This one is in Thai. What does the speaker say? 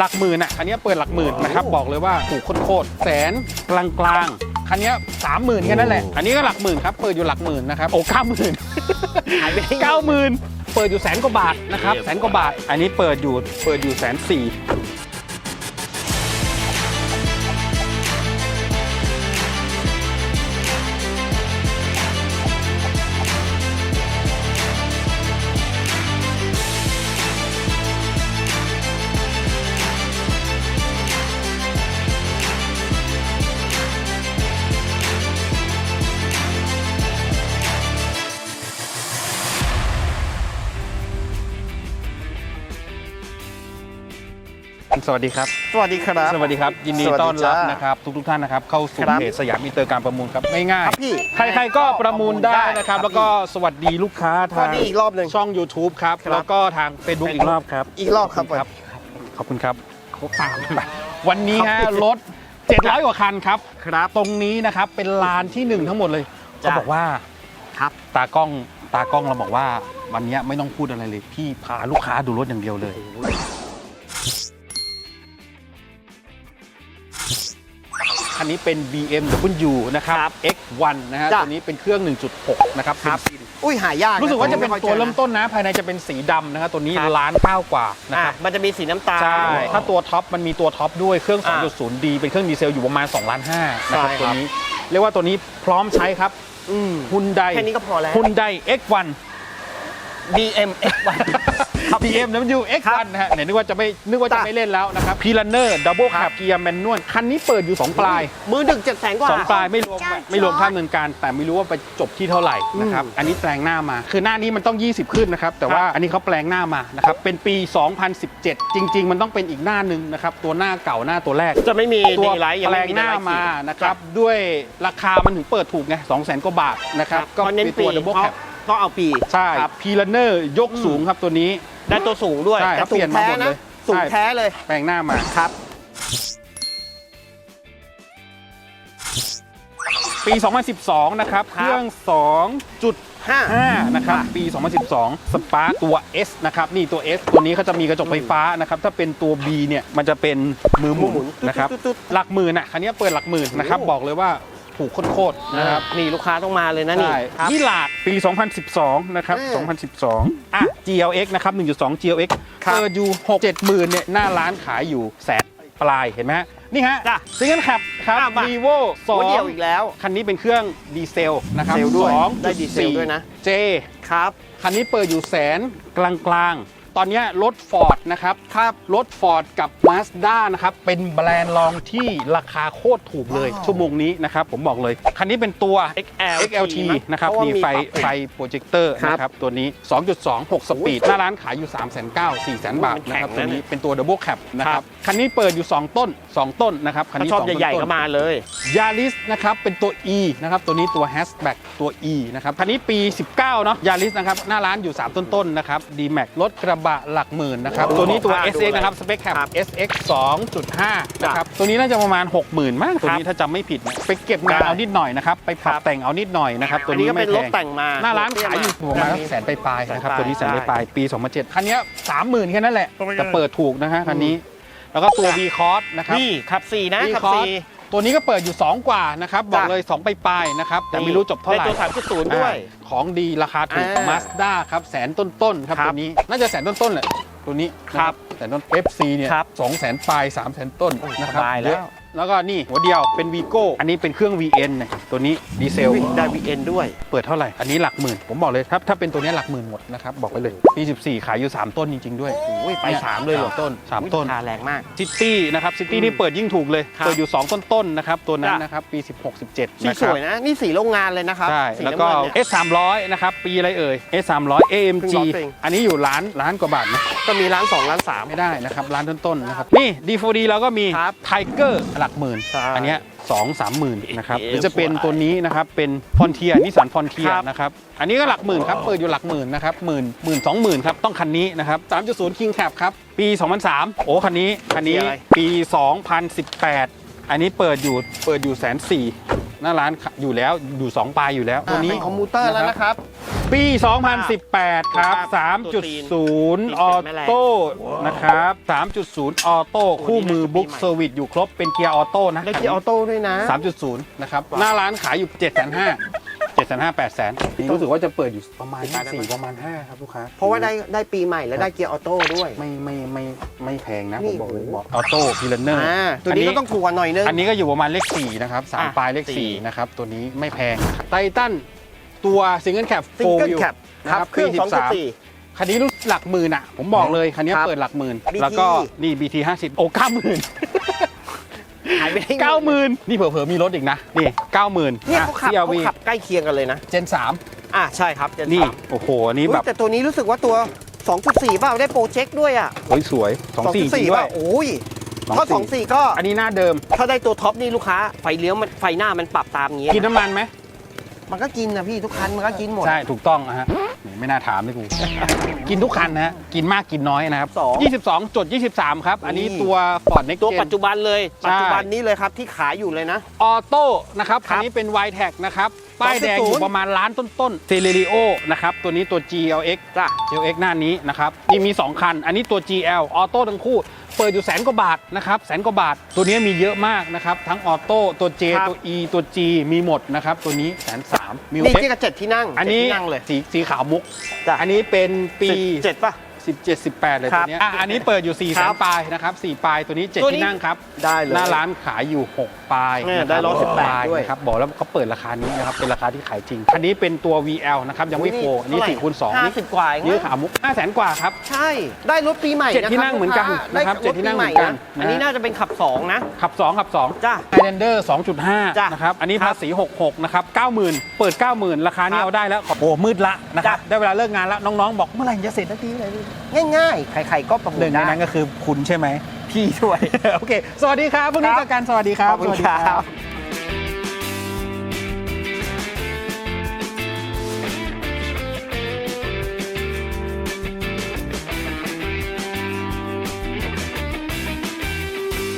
หลักหมื่นอะคันนี้เปิดหลักหมื่นนะครับ บอกเลยว่าถูกโคตรๆแสนกลางกลางๆคันนี้สามหมื่นแค่นั้นแหละ อันนี้ก็หลักหมื่นครับ เปิดอยู่หลักหมื่นนะครับ โอ้เก้าหมื่นหายไปได้ไงเก้าหมื่นเปิดอยู่แสนกว่าบาทนะครับ แสนกว่าบาท อันนี้เปิดอยู่ เปิดอยู่แสนสี่ สวัสดีครับ สวัสดีครับ สวัสดีครับ ยินดีสวัสดีต้อนรับจ้านนะครับทุกๆท่านนะครับเข้าสู่ครับเพจสยามมิเตอร์การประมูลครับง่ายครับพี่ๆใครๆก็ประมูลได้นะครับได้ครับแล้วก็สวัสดีลูกค้าสวัทาสงดีอีกรอบหนึ่งช่อง YouTube ครับครับแล้วก็ทาง Facebook อีกรอบครับ อีกรอบครับครับ ขอบคุณครับครบสามวันนี้ฮะรถ700กว่าคันครับครับตรงนี้นะครับเป็นลานที่หนึ่งทั้งหมดเลยจ้ะเขาบอกว่าครับตากล้องตากล้องเราบอกว่าวันนี้ไม่ต้องพูดอะไรเลยพี่พาลูกค้าดูรถอย่างเดียวเลย นนี้เป็น BMW นะครับ X1 นะฮะจ้ะ ตัวนี้เป็นเครื่อง 1.6 นะครับครับเบนซินอุ้ยหายากรู้สึกว่าจะเป็นไค่อยตัวเริ่มจอต้นนะ ภายในจะเป็นสีดำนะครับตัวนี้ครับ ล้านเก้ากว่านะอะครับ มันจะมีสีน้ำตาล ใช่ ถ้าตัวท็อปมันมีตัวท็อปด้วยเครื่อง อ่า 2.0D เป็นเครื่องดีเซลอยู่ประมาณ2ล้าน5นะครับใช่ครับ ตัวนี้ เรียกว่าตัวนี้พร้อมใช้ครับอืม ฮุนไดแค่นี้ก็พอแล้ว ฮุนได X1 BM X1 BMW ครับ X1 นะฮะไหนนึกว่าจะไม่นึกว่าจะจ้ะไม่เล่นแล้วนะครับพีลันเนอร์ดับเบิลครัขับบเกียร์แมนนวลคันนี้เปิดอยู่ 2 ปลาย มือดึกเจ็ดแสนกว่าสองปลายไม่รวมไม่รวมค่าดำเนินการ แต่ไม่รู้ว่าไปจบที่เท่าไหร่นะครับอืมอันนี้แปลงหน้ามา คือหน้านี้มันต้อง 20 ขึ้นนะครับแต่ว่าครับอันนี้เขาแปลงหน้ามานะครับเป็นปี 2017 จริง ๆ มันต้องเป็นอีกหน้าหนึ่งนะครับตัวหน้าเก่าหน้าตัวแรกจะไม่มีตัวดีไลท์ยังแปลไม่งมีหน้าดีไลท์มานะครับด้วยราคามันถึงเปิดถูกไง2 0 0 0 0 0กว่าบาทนะครับก็เน้นเป็นปีตัวดับเบิลเพแคราะป ต้องเอาปีใช่ครับ พีลันเนอร์ยกสูงครับตัวนี้ ได้ตัวสูงด้วยใช่แต่ครับสูเปลี่งยนมาแท้หมดเลนะยสูงใช่ แท้เลยแปลงหน้ามาครับ ปี 2012 นะครับ คเครับ รื่อง2.5ห้านะครับ ปี 2012สปาร์ตัว S นะครับ นี่ตัว S ตัวนี้เขาจะมีกระจกไฟฟ้านะครับ ถ้าเป็นตัว B เนี่ย มันจะเป็นมือหมุหมุนนนะครับตุ๊ดๆๆหลักหมื่นอะคันนี้เปิดหลักหมื่นนะครับ โอ้บอกเลยว่า ถูกโคตรๆนะครับนี่ลูกค้าต้องมาเลยนะนี่ใช่ครับยี่หลาด ปี 2012 นะครับอืม2012 อะ GLX นะครับ 1.2 GLX ครับเปิดอยู่6 7หมื่นเนี่ย หน้าร้านขายอยู่แสนปลายเห็นไหมฮะ นี่ฮะจ้ะซิงเกิลแคปครับ อะมา Vivo หัวเดียว2อีกแล้ว คันนี้เป็นเครื่องดีเซลนะครับเซลด้วยสองได้ดีเซลด้วยนะ J ครับ คันนี้เปิดอยู่แสนกลางกลางๆ ตอนเนี้ยรถ Ford นะครับครับรถ Ford กับ Mazda นะครับ เป็นแบรนด์รองที่ราคาโคตรถูกเลยว้าวชั่วโมงนี้นะครับ ผมบอกเลย คันนี้เป็นตัว XL XLT นะครับเพราะว่านี่มีไฟปรับไฟโปรเจคเตอร์ครับนะครับ ตัวนี้ 2.2 6 สปีด หน้าร้านขายอยู่ 3 9 0 0 0 4 0 0 0บาทนะครับมันแข็ตัวงนะนี้เป็นตัว Double Cab นะคครัรับบคันนี้เปิดอยู่ 2 ต้น 2 ต้นนะครับคันถ้านี้ชอบสงใหญ่ต้นๆก็มาเลยยาริสนะครับเป็นตัว E นะครับตัวนี้ตัว hatchback ตัว E นะครับคันนี้ปี 19เนาะยาริสนะครับหน้าร้านอยู่ 3 ต้นๆนะครับ D Max รถกระบะหลักหมื่นนะครับ ตัวนี้ตัวดู SX เลยนะครับ สเปคแคปครับ SX 2.5 นะครับ ตัวนี้น่าจะประมาณ 60,000มั้งตัวนี้ถ้าจำไม่ผิดนะไปเก็บงานได้เอานิดหน่อยนะครับ ไปปรับครับแต่งเอานิดหน่อยนะครับ ตัวอันนี้นี้ก็ไม่เป็นรถแพงแต่งมา หน้าร้านขายอยู่ประมาณแสนปลายๆนะครับ ตัวนี้แสนปลายๆปี 2007 คันนี้ 30,000 แค่นั้นแหละ แต่เปิดถูกนะฮะคันนี้ แล้วก็ตัว V Cross นะครับนี่ขับสี่นะ V ขับ Cross สี่ ตัวนี้ก็เปิดอยู่ 2 กว่านะครับ บอกจ้ะเลย 2 ไปปลายๆนะครับ แต่ไม่รู้จบเท่าไหร่ ในตัว3.0 ด้วย อ่าของดีราคาถูกอ่ามาสด้าครับแสนต้นๆครับครับตัวนี้ น่าจะแสนต้นๆแหละตัวนี้ครับนะแสนต้น FC เนี่ยครับสองแสนปลายสามแสนต้นนะครับสบายแล้วเอะแล้วก็นี่หัวเดียวเป็นวีโก้อันนี้เป็นเครื่อง VN นะครับตัวนี้ดีเซล ได้วีเอ็นด้วย เปิดเท่าไหร่ อันนี้หลักหมื่น ผมบอกเลยถ้าถ้าเป็นตัวนี้หลักหมื่นหมดนะครับ บอกไปเลยปี14 ขายอยู่ 3 ต้นจริง ๆ ด้วย โอ้ยไปสามเลยเหรอสต้นสามต้น ราคาแรงมาก ซิตี้นะครับ ซิตี้อืมนี่เปิดยิ่งถูกเลย ครับ เปิดอยู่ 2 ต้น ๆ นะครับ ตัวนั้นจ้ะนะครับ ปี 16 17สีนะคสรับวยนะ นี่สีโรงงานเลยนะครับใช่ สีแล้วน้ำก็เงินเนี่ย S 3 0 0นะครับ ปีอะไรเอ่ย S 3 0 0 AMG เพิ่งล็อกเอง อันนี้อยู่ล้านล้านกว่าบาทนะ ก็มีร้านสองร้านสามไม่ได้นะครับร้านต้นๆนะครับนี่ D4D เราก็มีครับไทเกอร์หลักหมื่น ใช่อันเนี้ยสองสามหมื่นนะครับเอ๊ะหรือจะเป็นตัวนี้นะครับเป็นฟอนเทียนิสันฟอนเทียครับ นะครับอันนี้ก็หลักหมื่นครับเปิดอยู่หลักหมื่นนะครับหมื่นหมื่นสองหมื่นครับต้องคันนี้นะครับ3.0 King Cab ครับปี 2003 โอ้คันนี้คันนี้อะไรปี 2018 อันนี้เปิดอยู่เปิดอยู่แสนสี่หน้าร้านอยู่แล้วอยู่2ปลายอยู่แล้วตัวนี้ เป็นคอมพิวเตอร์แล้วนะครับ ปี 2018 ครับตัวตีน3.0 ออโต้นะครับ 3.0 ออโต้คู่มือบุ๊กเซอร์วิสอยู่ครบเป็นเกียร์ออโต้นะได้เกียร์ออโต้ด้วยนะ 3.0 นะครับ หน้าร้านขายอยู่ 7 5 0 0 0 7 5 0 0 8 0 0นี่รู้สึกว่าจะเปิดอยู่ประมาณ4ประมาณ 5 ครับลูกค้า เพราะว่าได้ได้ปีใหม่แล้วได้เกียร์ออโต้ด้วย ไม่ไม่ไม่ไม่แพงนะนี่ผมบอกเลยโอ้โหบอกออโต้พีเลนเนอร์อ่าตัวนี้ก็ต้องถูกกว่าหน่อยนึง อันนี้ก็อยู่ประมาณเลข4นะครับสามอะปลายเลขสี่4นะครับ ตัวนี้ไม่แพงไททัน ตัวซิงเกิลแคปซิโฟงเกิลอยู่แคปนะคครัรับบเครื่องปี13 2.4 คันนี้รู้หลักหมื่นอะ ผมบอกเลย คันนี้ครับเปิดหลักหมื่น BT แล้วก็นี่ BT 50 โอ้เก้าหมื่นหายไปได้ไง เก้าหมื่นนี่เผลอๆมีรถอีกนะ นี่เก้าหมื่นเนี่ยเขาขับที่เขาขับใกล้เคียงกันเลยนะ เจนสามอะใช่ครับเจนนี่ สามโอ้โห อันนี้อุ๊ยแบบแต่ตัวนี้รู้สึกว่าตัว 2.4เปล่าได้โปรเจกต์ด้วยอะโอ้ยสวยสองสี่จริง2.4ด้วเปยล่าโอ้ยถ้า24 24 ก็ อันนี้หน้าเดิม ถ้าได้ตัวท็อปนี่ลูกค้า ไฟเลี้ยวมันไฟหน้ามันปรับตามอย่างงี้กินน้ำมันไหม มันก็กินนะพี่ทุกคันมันก็กินหมด ใช่ถูกต้องนะฮะนี่ไม่น่าถามเลยกู กินทุกคันนะฮะกินมากกินน้อยนะครับสอง 22จด23 ครับ อันนี้นี่ตัว Ford Next ตัว Gen ปัจจุบันเลยใช่ปัจจุบันนี้เลยครับที่ขายอยู่เลยนะ ออโต้นะครับครัคับนนี้เป็น y t e c นะครับ ป้ายแดง2.0อยู่ประมาณล้านต้นๆ c e l e r i o นะครับ ตัวนี้ตัว GLX จ้ะ GLX หน้านี้นะครับ นี่มี 2 คัน อันนี้ตัว GL ออโต้ทั้งคู่ เปิดอยู่แสนกว่าบาทนะครับแสนกว่าบาท ตัวนี้มีเยอะมากนะครับทั้งออโต้ตัว J ครับ ตัว E ตัว G มีหมดนะครับตัวนี้แสนสามมิวนี่เอ็กที่กระเจ็ดที่นั่งอันนี้เจ็ดที่นั่งเลย สีสีขาวมุกจ้ะ อันนี้เป็นปี เจ็ดป่ะ 17 18 เลยครัตัวบเนี้ยอะอันนี้เปิดอยู่4แสครันบปลายนะครับ4ปลายตัวนี้7ตัวนี้ที่นั่งครับได้เลยหน้าร้านขายอยู่ 6 ปลายเนี่ยนะคได้ร้อยสิบแปดปลายด้วยนะครับบอกแล้วเขาเปิดราคานี้นะครับเป็นราคาที่ขายจริง อันนี้เป็นตัว VL นะครับยังไม่โฟร์อันนี้4คูณ2ห้านี่สิบกว่าเองนี่นะขาวมุก5แสนกว่าครับ ใช่ ได้รถปีใหม่เจ็ดะที่นั่งเหมือนกันลูค้านะครับได้เจ็ดที่นั่งเหมือนกันรถปีใหม่นะอันนี้น่าจะเป็นขับ 2 นะ ขับ 2 ขับ2จ้ะ Highlander จ้ะ2.5นะครับอันนี้ครัภาบษี66นะครับ90,000 เปิด 90,000 ราคานี้ครับเอาได้แล้วโอ้มืดละนะครับจ้ะได้เวลาเลิกงานแล้วน้องๆบอกเมื่อไหร่จะเสร็จสักทีเลยง่ายๆ ใครๆก็ประมูหนึ่ลงในได้ นั้นก็คือคุณใช่ไหม พี่ด้วย โอเค สวัสดีครับพรุ่งนี้ครับ เจอกันสวัสดีครับ ขอบคุณสวัสดีครับ